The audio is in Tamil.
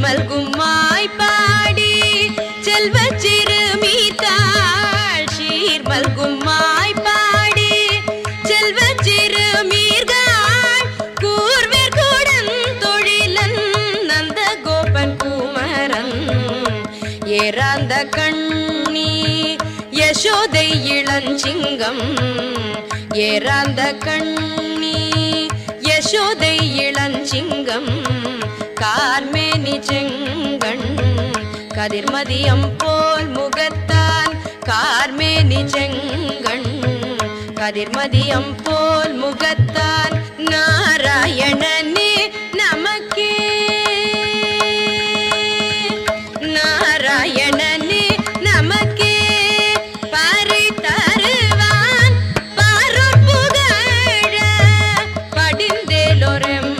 சீர்மல்கும் மாய்ப்பாடி செல்வ சிறுமீத்தாள் சீர்மல்கும் மாய்ப்பாடி செல்வ சிறுமீர்கள் கூர்வர் கூடன் தொழிலன் நந்த கோபன் குமரன். ஏறாந்த கண்ணி யசோதை இளஞ்சிங்கம். ஏறாந்த கண்ணி யசோதை இளஞ்சிங்கம். செங்கண் கதிர்மதியம் போல் முகத்தான் கார்மேனி செங்கண் கதிர்மதியம் போல் முகத்தான் நாராயணனே நமக்கே. நாராயணனே நமக்கே. பறை தருவான் பருப்புகழ படிந்தேலொரம்